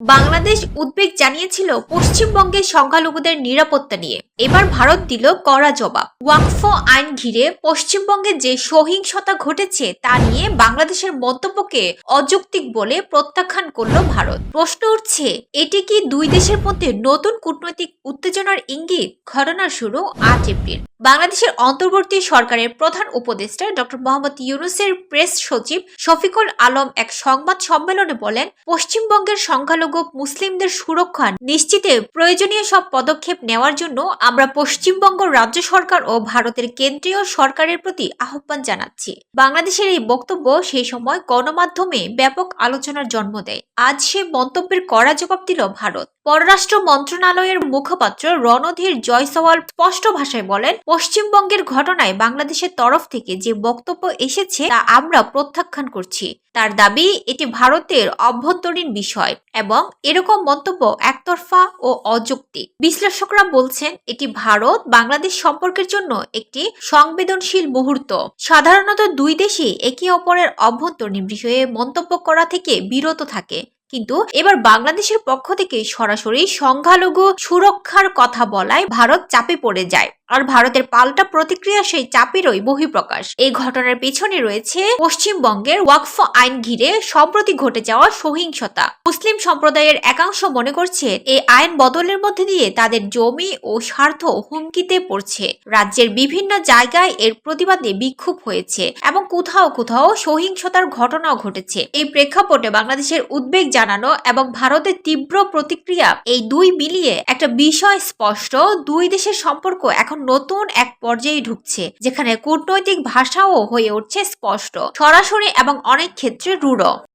বাংলাদেশ উদ্বেগ জানিয়েছিল পশ্চিমবঙ্গের সংখ্যালঘুদের নিরাপত্তা নিয়ে। এবার ভারত দিল কড়া জবাব। ওয়াকফ আইন ঘিরে পশ্চিমবঙ্গে যে সহিংসতা ঘটেছে তা নিয়ে বাংলাদেশের মন্তব্যকে অযৌক্তিক বলে প্রত্যাখ্যান করল ভারত। প্রশ্ন উঠছে, এটি কি দুই দেশের মধ্যে নতুন কূটনৈতিক উত্তেজনার ইঙ্গিত? ঘটনা শুরু আট এপ্রিল। বাংলাদেশের অন্তর্বর্তী সরকারের প্রধান উপদেষ্টা ডক্টর মোহাম্মদ ইউনুসের প্রেস সচিব শফিকুল আলম এক সংবাদ সম্মেলনে বলেন, পশ্চিমবঙ্গের সংখ্যালঘু মুসলিমদের সুরক্ষা নিশ্চিতে প্রয়োজনীয় সব পদক্ষেপ নেওয়ার জন্য আমরা পশ্চিমবঙ্গ রাজ্য সরকার ও ভারতের কেন্দ্রীয় সরকারের প্রতি আহ্বান জানাচ্ছি। বাংলাদেশের এই বক্তব্য সেই সময় গণমাধ্যমে ব্যাপক আলোচনার জন্ম দেয়। আজ সে মন্তব্যের কড়া জবাব দিল ভারত। পররাষ্ট্র মন্ত্রণালয়ের মুখপাত্র রণধীর জয়সওয়াল স্পষ্ট ভাষায় বলেন, পশ্চিমবঙ্গের ঘটনায় বাংলাদেশের তরফ থেকে যে বক্তব্য এসেছে তা আমরা প্রত্যাখ্যান করছি। তার দাবি, এটি ভারতের অভ্যন্তরীণ বিষয় এবং এরকম মন্তব্য একতরফা ও অযৌক্তিক। বিশ্লেষকরা বলছেন, এটি ভারত, বাংলাদেশ সম্পর্কের জন্য একটি সংবেদনশীল মুহূর্ত। সাধারণত দুই দেশই একে অপরের অভ্যন্তরীণ বিষয়ে মন্তব্য করা থেকে বিরত থাকে। কিন্তু এবার বাংলাদেশের পক্ষ থেকে সরাসরি সংখ্যালঘু সুরক্ষার কথা বলায় ভারত চাপে পড়ে যায়। আর ভারতের পাল্টা প্রতিক্রিয়া সেই চাপেরই বহিঃপ্রকাশ। এই ঘটনার পেছনে রয়েছে পশ্চিমবঙ্গের ওয়াকফ আইন ঘিরে সম্প্রতি ঘটে যাওয়া সহিংসতা। মুসলিম সম্প্রদায়ের একাংশ মনে করছে এই আইন বদলের মধ্যে দিয়ে তাদের জমি ও স্বার্থ হুমকিতে পড়ছে। রাজ্যের বিভিন্ন জায়গায় এর প্রতিবাদে বিক্ষোভ হয়েছে এবং কোথাও কোথাও সহিংসতার ঘটনাও ঘটেছে। এই প্রেক্ষাপটে বাংলাদেশের উদ্বেগ জানানো এবং ভারতের তীব্র প্রতিক্রিয়া এই দুই মিলিয়ে একটা বিষয় স্পষ্ট, দুই দেশের সম্পর্ক এখন নতুন এক পর্যায়ে ঢুকছে, যেখানে কূটনৈতিক ভাষাও হয়ে উঠছে স্পষ্ট, সরাসরি এবং অনেক ক্ষেত্রে রূঢ়।